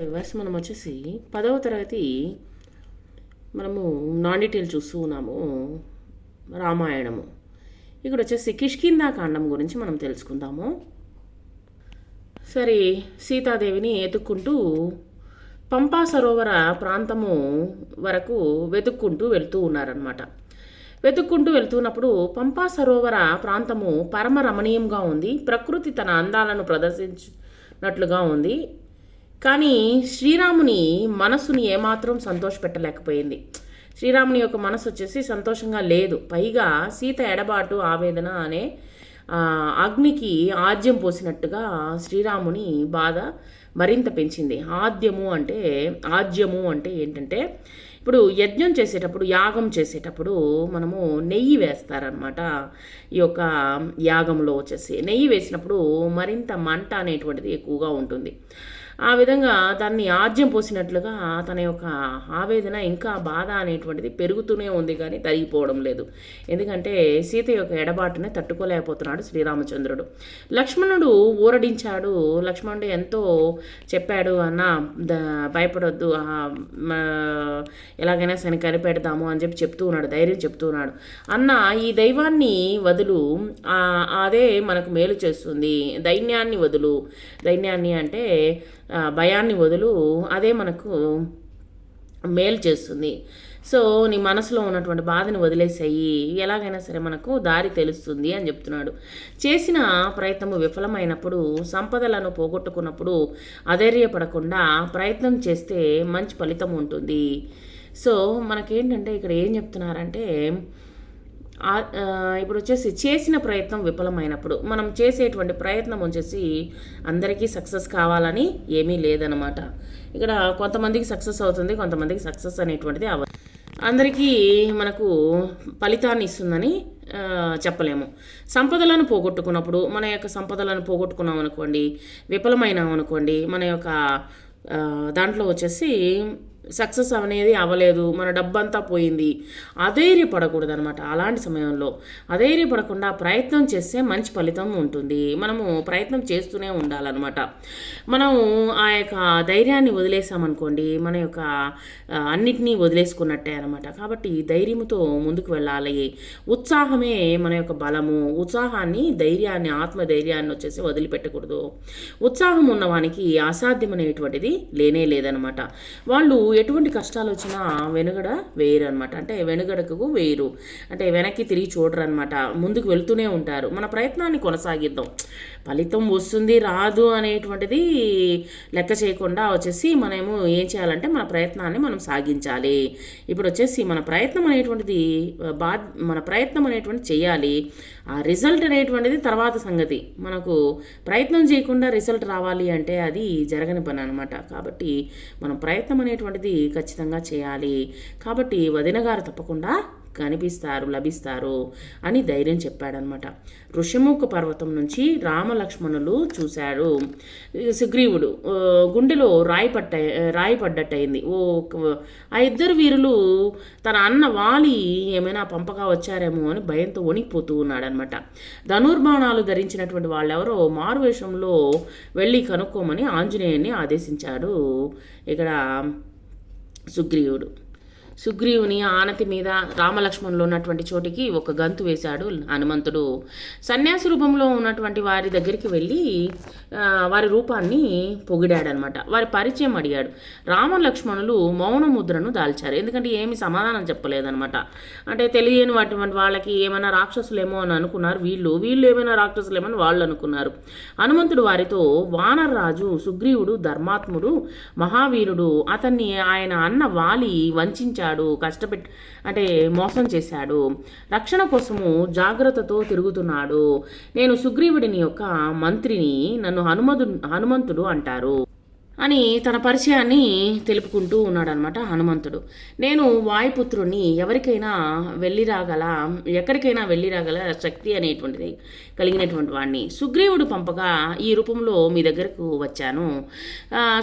Viewers మనం వచ్చేసి పదవ తరగతి మనము నాన్ డీటెయిల్ చూస్తూ ఉన్నాము రామాయణము. ఇక్కడ వచ్చేసి కిష్కిందా కాండం గురించి మనం తెలుసుకుందాము. సరే సీతాదేవిని ఎతుక్కుంటూ పంపా సరోవర ప్రాంతము వరకు వెతుక్కుంటూ వెళ్తూ ఉన్నారనమాట వెతుక్కుంటూ వెళ్తున్నప్పుడు పంపా సరోవర ప్రాంతము పరమ రమణీయంగా ఉంది ప్రకృతి తన అందాలను ప్రదర్శించినట్లుగా ఉంది. కానీ శ్రీరాముని మనసుని ఏమాత్రం సంతోషపెట్టలేకపోయింది. శ్రీరాముని యొక్క మనసు వచ్చేసి సంతోషంగా లేదు. పైగా సీత ఎడబాటు ఆవేదన అనే అగ్నికి ఆద్యం పోసినట్టుగా శ్రీరాముని బాధ మరింత పెంచింది. ఆద్యము అంటే ఆద్యము అంటే ఏంటంటే ఇప్పుడు యజ్ఞం చేసేటప్పుడు యాగం చేసేటప్పుడు మనము నెయ్యి వేస్తారనమాట ఈ యొక్క యాగంలో వచ్చేసి నెయ్యి వేసినప్పుడు మరింత మంట అనేటువంటిది ఎక్కువగా ఉంటుంది. ఆ విధంగా దాన్ని ఆజ్యం పోసినట్లుగా తన యొక్క ఆవేదన ఇంకా బాధ అనేటువంటిది పెరుగుతూనే ఉంది కానీ తరిగిపోవడం లేదు. ఎందుకంటే సీత యొక్క ఎడబాటునే తట్టుకోలేకపోతున్నాడు శ్రీరామచంద్రుడు. లక్ష్మణుడు ఊరడించాడు. లక్ష్మణుడు ఎంతో చెప్పాడు అన్న ద భయపడొద్దు. ఎలాగైనా సరే కనిపెడదాము అని చెప్పి చెప్తూ ఉన్నాడు ధైర్యం చెప్తూ ఉన్నాడు. అన్న ఈ దైవాన్ని వదులు. అదే మనకు మేలు చేస్తుంది. దైన్యాన్ని వదులు. దైన్యాన్ని అంటే భయాన్ని వదులు అదే మనకు మేలు చేస్తుంది. సో నీ మనసులో ఉన్నటువంటి బాధని వదిలేసాయి. ఎలాగైనా సరే మనకు దారి తెలుస్తుంది అని చెప్తున్నాడు. చేసిన ప్రయత్నము విఫలమైనప్పుడు సంపదలను పోగొట్టుకున్నప్పుడు అధైర్యపడకుండా ప్రయత్నం చేస్తే మంచి ఫలితం ఉంటుంది. సో మనకేంటంటే ఇక్కడ ఏం చెప్తున్నారంటే ఇప్పుడు వచ్చేసి చేసిన ప్రయత్నం విఫలమైనప్పుడు మనం చేసేటువంటి ప్రయత్నం వచ్చేసి అందరికీ సక్సెస్ కావాలని ఏమీ లేదనమాట ఇక్కడ కొంతమందికి సక్సెస్ అవుతుంది కొంతమందికి సక్సెస్ అనేటువంటిది అవ అందరికీ మనకు ఫలితాన్ని ఇస్తుందని చెప్పలేము. సంపదలను పోగొట్టుకున్నప్పుడు మన యొక్క సంపదలను పోగొట్టుకున్నాం అనుకోండి విఫలమైనాం అనుకోండి మన యొక్క దాంట్లో వచ్చేసి సక్సెస్ అనేది అవ్వలేదు మన డబ్బంతా పోయింది. అధైర్యపడకూడదు అనమాట అలాంటి సమయంలో. అధైర్యపడకుండా ప్రయత్నం చేస్తే మంచి ఫలితం ఉంటుంది. మనము ప్రయత్నం చేస్తూనే ఉండాలన్నమాట. మనం ఆ యొక్క ధైర్యాన్ని వదిలేసామనుకోండి మన యొక్క అన్నిటినీ వదిలేసుకున్నట్టే అనమాట కాబట్టి ధైర్యంతో ముందుకు వెళ్ళాలి. ఉత్సాహమే మన యొక్క బలము. ఉత్సాహాన్ని ధైర్యాన్ని ఆత్మధైర్యాన్ని వచ్చేసి వదిలిపెట్టకూడదు. ఉత్సాహం ఉన్నవానికి అసాధ్యం అనేటువంటిది లేనే లేదనమాట వాళ్ళు ఎటువంటి కష్టాలు వచ్చినా వెనుగడ వేయరు అనమాట అంటే వెనుగడకు వేయరు అంటే వెనక్కి తిరిగి చూడరు అనమాట ముందుకు వెళ్తూనే ఉంటారు. మన ప్రయత్నాన్ని కొనసాగిద్దాం. ఫలితం వస్తుంది రాదు అనేటువంటిది లెక్క చేయకుండా వచ్చేసి మనము ఏం చేయాలంటే మన ప్రయత్నాన్ని మనం సాగించాలి. ఇప్పుడు వచ్చేసి మన ప్రయత్నం అనేటువంటిది బా మన ప్రయత్నం అనేటువంటిది చేయాలి. ఆ రిజల్ట్ అనేటువంటిది తర్వాత సంగతి. మనకు ప్రయత్నం చేయకుండా రిజల్ట్ రావాలి అంటే అది జరగని పని అనమాట కాబట్టి మనం ప్రయత్నం అనేటువంటిది ఖచ్చితంగా చేయాలి. కాబట్టి వదిన గారు తప్పకుండా కనిపిస్తారు లభిస్తారు అని ధైర్యం చెప్పాడనమాట ఋషిముఖ పర్వతం నుంచి రామలక్ష్మణులు చూశారు. సుగ్రీవుడు గుండెలో రాయి పట్ట రాయి పడ్డట్టయింది. ఓ ఆ ఇద్దరు వీరులు తన అన్న వాలి ఏమైనా పంపగా వచ్చారేమో అని భయంతో వణికిపోతూ ఉన్నాడనమాట ధనుర్బాణాలు ధరించినటువంటి వాళ్ళెవరో మారువేషంలో వెళ్ళి కనుక్కోమని ఆంజనేయుని ఆదేశించాడు. ఇక్కడ సుగ్రీవుడు సుగ్రీవుని ఆనతి మీద రామలక్ష్మణులు ఉన్నటువంటి చోటికి ఒక గంతు వేశాడు హనుమంతుడు. సన్యాసి రూపంలో ఉన్నటువంటి వారి దగ్గరికి వెళ్ళి వారి రూపాన్ని పొగిడాడనమాట. వారి పరిచయం అడిగాడు. రామలక్ష్మణులు మౌన ముద్రను దాల్చారు. ఎందుకంటే ఏమి సమాధానం చెప్పలేదనమాట. అంటే తెలియని అటువంటి వాళ్ళకి ఏమైనా రాక్షసులేమో అని అనుకున్నారు వీళ్ళు. వీళ్ళు ఏమైనా రాక్షసులేమో అని వాళ్ళు అనుకున్నారు. హనుమంతుడు వారితో వానరరాజు సుగ్రీవుడు ధర్మాత్ముడు మహావీరుడు అతన్ని ఆయన అన్న వాలి వంచాడు కష్టపెట్టి అంటే మోసం చేశాడు. రక్షణ కోసము జాగ్రత్తతో తిరుగుతున్నాడు. నేను సుగ్రీవుడిని యొక్క మంత్రిని నన్ను హనుమదు హనుమంతుడు అంటారు. అని తన పరిచయాన్ని తెలుపుకుంటూ ఉన్నాడనమాట హనుమంతుడు. నేను వాయుపుత్రుణ్ణి ఎవరికైనా వెళ్ళి రాగల ఎక్కడికైనా వెళ్ళి రాగల శక్తి అనేటువంటిది కలిగినటువంటి వాడిని సుగ్రీవుడు పంపగా ఈ రూపంలో మీ దగ్గరకు వచ్చాను.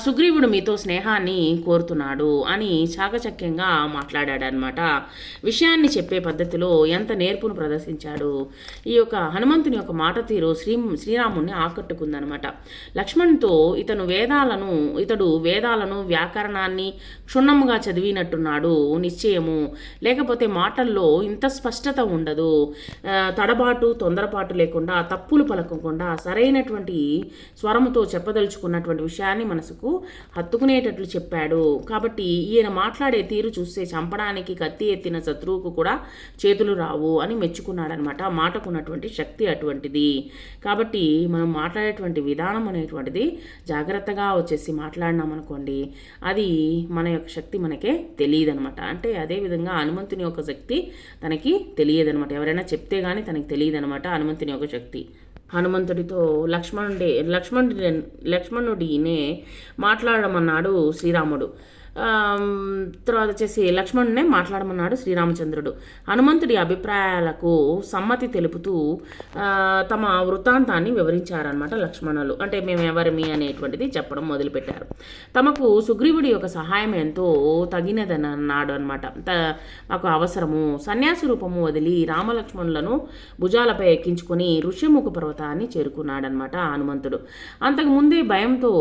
సుగ్రీవుడు మీతో స్నేహాన్ని కోరుతున్నాడు అని చాకచక్యంగా మాట్లాడాడనమాట విషయాన్ని చెప్పే పద్ధతిలో ఎంత నేర్పును ప్రదర్శించాడు. ఈ యొక్క హనుమంతుని యొక్క మాట తీరు శ్రీ శ్రీరాముణ్ణి ఆకట్టుకుందనమాట లక్ష్మణ్తో ఇతను వేదాలను ఇతడు వేదాలను వ్యాకరణాన్ని క్షుణ్ణముగా చదివినట్టున్నాడు నిశ్చయము. లేకపోతే మాటల్లో ఇంత స్పష్టత ఉండదు. తడబాటు తొందరపాటు లేకుండా తప్పులు పలకకుండా సరైనటువంటి స్వరముతో చెప్పదలుచుకున్నటువంటి విషయాన్ని మనసుకు హత్తుకునేటట్లు చెప్పాడు. కాబట్టి ఈయన మాట్లాడే తీరు చూస్తే చంపడానికి కత్తి ఎత్తిన శత్రువుకు కూడా చేతులు రావు అని మెచ్చుకున్నాడనమాట మాటకున్నటువంటి శక్తి అటువంటిది. కాబట్టి మనం మాట్లాడేటువంటి విధానం అనేటువంటిది జాగ్రత్తగా వచ్చేసి మాట్లాడినాం అనుకోండి అది మన యొక్క శక్తి మనకే తెలియదనమాట. అంటే అదేవిధంగా హనుమంతుని యొక్క శక్తి తనకి తెలియదనమాట. ఎవరైనా చెప్తే కానీ తనకి తెలియదు అనమాట హనుమంతుని యొక్క శక్తి. హనుమంతుడితో లక్ష్మణుడి లక్ష్మణుడి లక్ష్మణుడినే మాట్లాడమన్నాడు శ్రీరాముడు. తర్వాత వచ్చేసి లక్ష్మణునే మాట్లాడమన్నాడు శ్రీరామచంద్రుడు. హనుమంతుడి అభిప్రాయాలకు సమ్మతి తెలుపుతూ తమ వృత్తాంతాన్ని వివరించారనమాట లక్ష్మణులు. అంటే మేము ఎవరిమి అనేటువంటిది చెప్పడం మొదలుపెట్టారు. తమకు సుగ్రీవుడి యొక్క సహాయం ఎంతో తగినదని అన్నాడు అనమాట మాకు అవసరము. సన్యాసి రూపము వదిలి రామలక్ష్మణులను భుజాలపై ఎక్కించుకొని ఋషిముఖ పర్వతాన్ని చేరుకున్నాడనమాట హనుమంతుడు. అంతకు ముందే భయంతో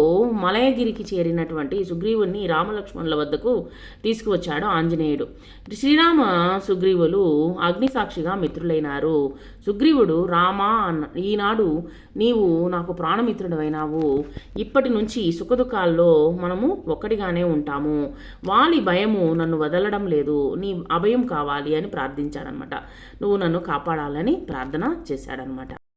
మలయగిరికి చేరినటువంటి సుగ్రీవుడిని రామలక్ష్మణులు వద్దకు తీసుకువచ్చాడు ఆంజనేయుడు. శ్రీరామ సుగ్రీవులు అగ్నిసాక్షిగా మిత్రులైనారు. సుగ్రీవుడు రామా ఈనాడు నీవు నాకు ప్రాణమిత్రుడవైనావు. ఇప్పటి నుంచి సుఖదుఖాల్లో మనము ఒక్కటిగానే ఉంటాము. వాలి భయము నన్ను వదలడం లేదు. నీ అభయం కావాలి అని ప్రార్థించాడనమాట. నువ్వు నన్ను కాపాడాలని ప్రార్థన చేశాడనమాట.